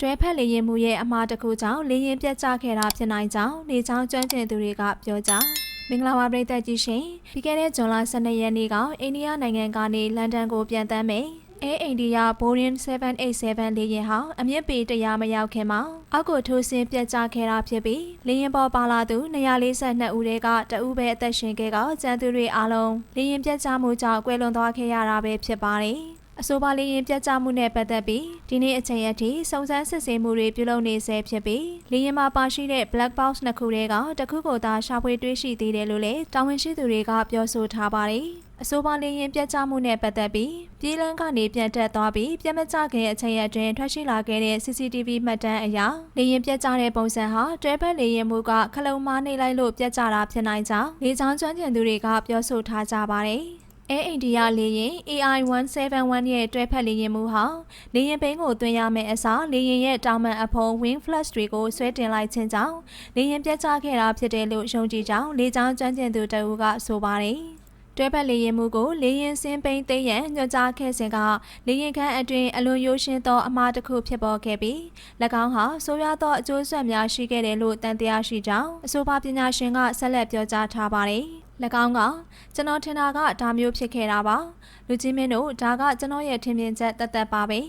တွဲဖက်လေရင်မှုရဲ့အမှားတစ်ခုကြောင့်လေရင်ပြတ်ကျခဲ့တာဖြစ်နိုင်ကြောင်းနေချောင်းကျွမ်းကျင်သူတွေကပြောကြားမင်္ဂလာပါပရိသတ်ကြီးရှင်ပြီးခဲ့တဲ့ဇွန်လ12ရက်နေ့ကအိန္ဒိယနိုင်ငံကနေလန်ဒန်ကိုပြန်တမ်းမယ်အဲအိန္ဒိယ Boeing 787လေယာဉ်ဟာအမြင့်ပေ100မရောက်ခင်မှာအောက်ကိုထိုးဆင်းပြတ်ကျခဲ့တာဖြစ်ပြီးလေယာဉ်ပေါ်ပါလာသူ242ဦးထဲကတဦးပဲအသက်ရှင်ခဲ့ကကျန်သူတွေအားလုံးလေယာဉ်ပြတ်ကျမှုကြောင့်ကွယ်လွန်သွားခဲ့ရတာပဲဖြစ်ပါတယ် အဆိုပါလေရင်ပြတ်ကျမှုနဲ့ပတ်သက်ပြီးဒီနေ့အချိန်အထိစုံစမ်းစစ်ဆေးမှုတွေပြုလုပ်နေဆဲဖြစ်ပြီးလေရင်မှာပါရှိတဲ့ black box နှစ်ခုထဲကတစ်ခုကိုသာရှာဖွေတွေ့ရှိသေးတယ်လို့လည်းတာဝန်ရှိသူတွေကပြောဆိုထားပါတယ်။အဆိုပါလေရင်ပြတ်ကျမှုနဲ့ပတ်သက်ပြီးပြည်လန်းကနေပြန်တက်သွားပြီးပြတ်မကျခင်အချိန်အတွင်းထွက်ရှိလာခဲ့တဲ့ CCTV မှတ်တမ်းအရလေရင်ပြတ်ကျတဲ့ပုံစံဟာတွဲဘက်လေရင်မှုကခလုံမားနေလိုက်လို့ပြတ်ကျတာဖြစ်နိုင်ကြောင်းလေချောင်းကျွမ်းကျင်သူတွေကပြောဆိုထားကြပါတယ်။ အဲအိန္ဒိယလေရင် AI171 ရဲ့တွဲဖက်လေရင်မှုဟာလေရင်ဘိန်းကိုသွင်းရမယ့်အစားလေရင်ရဲ့တောင်ပံအဖုံ wing flash တွေကိုဆွဲတင်လိုက်ခြင်းကြောင့်လေရင်ပြတ်ကျခဲ့တာဖြစ်တယ်လို့ယုံကြည်ကြောင်းလေကြောင်းကျွမ်းကျင်သူတအူးကဆိုပါတယ်တွဲဖက်လေရင်မှုကိုလေရင်စင်းပိန်သိမ်းရန်ညွှန်ကြားခဲ့စဉ်ကလေရင်ခန်းအတွင်းအလွန်ရိုးရှင်းသောအမှားတစ်ခုဖြစ်ပေါ်ခဲ့ပြီး၎င်းဟာဆိုးရွားသောအကျိုးဆက်များရှိခဲ့တယ်လို့တန်တရားရှိကြောင်းအဆိုပါပညာရှင်ကဆက်လက်ပြောကြားထားပါတယ်၎ င်းကကျွန်တော်ထင်တာကဒါမျိုးဖြစ်ခဲ့တာပါလူကြီးမင်းတို့ဒါကကျွန်တော်ရဲ့ထင်မြင်ချက်တသက်ပါပဲ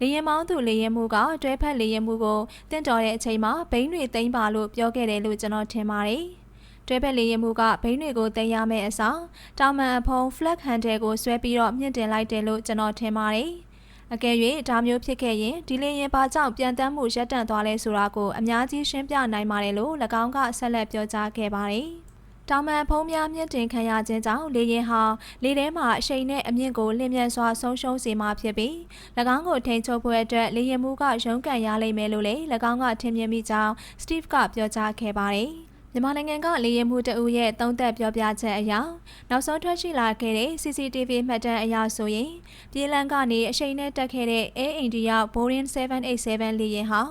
လေရင်မောင်းသူလေရင်မှုကတွဲဖက်လေရင်မှုကိုတင့်တော်တဲ့အချိန်မှာဘိန်းတွေသိမ်းပါလို့ပြောခဲ့တယ်လို့ကျွန်တော်ထင်ပါတယ်တွဲဖက်လေရင်မှုကဘိန်းတွေကိုတင်ရမယ့်အစားတောင်မန်အဖုံ flag handle ကိုဆွဲပြီးတော့မြင့်တင်လိုက်တယ်လို့ကျွန်တော်ထင်ပါတယ်အကယ်၍ဒါမျိုးဖြစ်ခဲ့ရင်ဒီလေရင်ပါကြောင့်ပြန်တမ်းမှုရပ်တန့်သွားလဲဆိုတာကိုအများကြီးရှင်းပြနိုင်ပါတယ်လို့၎င်းကဆက်လက်ပြောကြားခဲ့ပါတယ်။ တောင်မန်ဖုံးများမြင့်တင်ခံရခြင်းကြောင့်လေရင်ဟာလေထဲမှာအရှိန်နဲ့အမြင့်ကိုလျင်မြန်စွာဆုံးရှုံးစေမှာဖြစ်ပြီး၎င်းကိုထိန်းချုပ်ဖို့အတွက်လေရင်မူကရုန်းကန်ရလိမ့်မယ်လို့လည်း၎င်းကထင်မြင်မိကြောင်း Steve ကပြောကြားခဲ့ပါတယ်။ မြန်မာနိုင်ငံကလေရင်မှုတအူရဲ့သုံးသက်ပြောပြချက်အရနောက်ဆုံးထွက်ရှိလာခဲ့တဲ့ CCTV မှတ်တမ်းအရဆိုရင်ပြည်လန်းကနေအရှိန်နဲ့တက်ခဲ့တဲ့ Air India Boeing 787လေယာဉ်ဟာ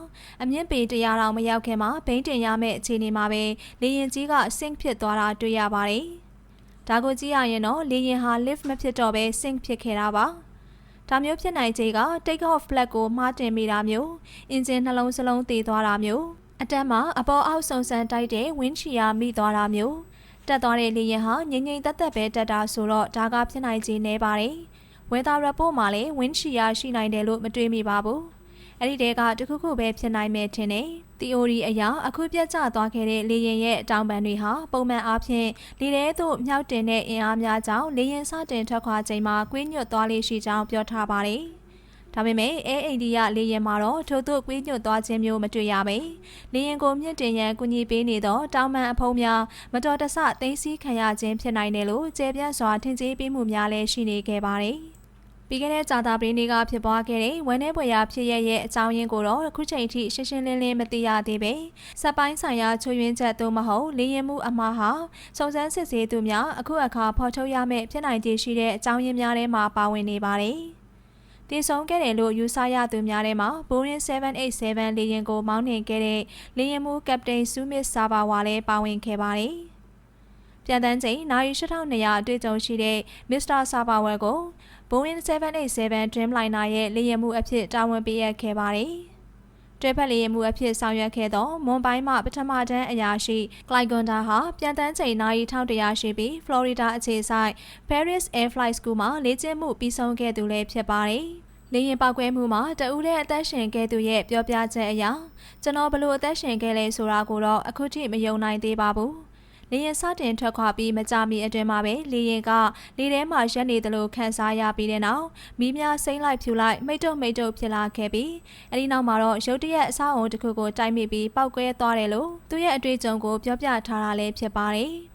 အမြင့်ပေ100တောင်မရောက်ခင်မှာဘိန်းတင်ရမယ့်အခြေအနေမှာပဲလေယာဉ်ကြီးက sink ဖြစ်သွားတာတွေ့ရပါတယ်။ဒါကိုကြည့်ရရင်တော့လေယာဉ်ဟာ lift မဖြစ်တော့ဘဲ sink ဖြစ်ခဲ့တာပါ။ဒါမျိုးဖြစ်နိုင်ခြေက take off flag ကိုမှားတင်မိတာမျိုးအင်ဂျင်နှလုံးစလုံးတည်သွားတာမျိုး အတက်မှာအပေါ်အောက်ဆုံဆန်တိုက်တဲ့ဝင်းချီယာမိသွားတာမျိုးတက်သွားတဲ့လေရင်ဟာငိမ့်ငိမ့်သက်သက်ပဲတက်တာဆိုတော့ဒါကဖြစ်နိုင်ခြေနေပါတယ်။ဝေသာရပို့မှာလည်းဝင်းချီယာရှိနိုင်တယ်လို့မတွေးမိပါဘူး။အဲ့ဒီတဲကတခုခုပဲဖြစ်နိုင်မယ်ထင်တယ်။ theory အရအခုပြတ်ကျသွားခဲ့တဲ့လေရင်ရဲ့အတောင်ပံတွေဟာပုံမှန်အားဖြင့်လေထဲသို့မြောက်တင်တဲ့အင်အားများကြောင့်လေရင်စတင်ထွက်ခွာချိန်မှာကွင်းညွတ်သွားလေးရှိကြောင်းပြောထားပါတယ်။ ဒါပေမဲ့အဲအိန္ဒိယလေရင်မှာတော့ထို့သို့ကွေးညွတ်သွားခြင်းမျိုးမတွေ့ရပေလေရင်ကိုမြင့်တင်ရန်ကူညီပေးနေသောတောင်ပန်အဖုံးများမတော်တဆသိမ်းဆည်းခံရခြင်းဖြစ်နိုင်တယ်လို့ကျေပြန့်စွာထင်ကြေးပေးမှုများလည်းရှိနေခဲ့ပါတယ်ပြီးခဲ့တဲ့ကြာတာပရင်းတွေကဖြစ်ပွားခဲ့တဲ့ဝမ်း내ပွဲရာဖြစ်ရရဲ့အကြောင်းရင်းကိုတော့အခုချိန်ထိရှင်းရှင်းလင်းလင်းမသိရသေးပဲစက်ပိုင်းဆိုင်ရာချွေရင်းချက်သို့မဟုတ်လေရင်မှုအမှားဟာစုံစမ်းစစ်ဆေးသူများအခုအခါဖော်ထုတ်ရမယ့်ဖြစ်နိုင်ခြေရှိတဲ့အကြောင်းရင်းများထဲမှာပါဝင်နေပါတယ်။ တည်ဆုံခဲ့တယ်လို့ယူဆရသူများထဲမှာ Boeing 787လေယာဉ်ကိုမောင်းနှင်ခဲ့တဲ့လေယာဉ်မှူးကပတိန်ဆူမစ်ဆာဘာဝါလည်းပါဝင်ခဲ့ပါတယ်။ပြန်တန်းချိန်နိုင်8200အတွေ့အကြုံရှိတဲ့ Mr. Sabawa ကို Boeing 787 Dreamliner ရဲ့လေယာဉ်မှူးအဖြစ်တာဝန်ပေးအပ်ခဲ့ပါတယ်။ တွဲဖက်လေယာဉ်မှုအဖြစ်ဆောင်ရွက်ခဲ့သောမွန်ပိုင်းမှပထမတန်းအရာရှိကလိုက်ဂွန်ဒါဟာပြန်တန်းချိန်နာရီ1100ရှိပြီးဖလော်ရီဒါအခြေစိုက် Paris Air Flight School မှာလေ့ကျင့်မှုပြီးဆုံးခဲ့သူလည်းဖြစ်ပါတယ်။လေရင်ပောက်ကွဲမှုမှာတဦးတဲ့အသက်ရှင်ခဲ့သူရဲ့ပြောပြချက်အရကျွန်တော်ဘလို့အသက်ရှင်ခဲ့လဲဆိုတာကိုတော့အခုထိမယုံနိုင်သေးပါဘူး။ လေရင်စတင်ထွက်ခွာပြီးမကြမီအတွင်းမှာပဲလေရင်ကလေထဲမှာရက်နေတယ်လို့ခန်းစားရပြီးတဲ့နောက်မီးများစိမ့်လိုက်ဖြူလိုက်မိတ်တုံမိတ်တုံဖြစ်လာခဲ့ပြီးအဲဒီနောက်မှာတော့ရုတ်တရက်အဆောက်အုံတစ်ခုကိုတိုက်မိပြီးပောက်ကွဲသွားတယ်လို့သူရဲ့အတွေ့အကြုံကိုပြောပြထားတာလည်းဖြစ်ပါတယ်။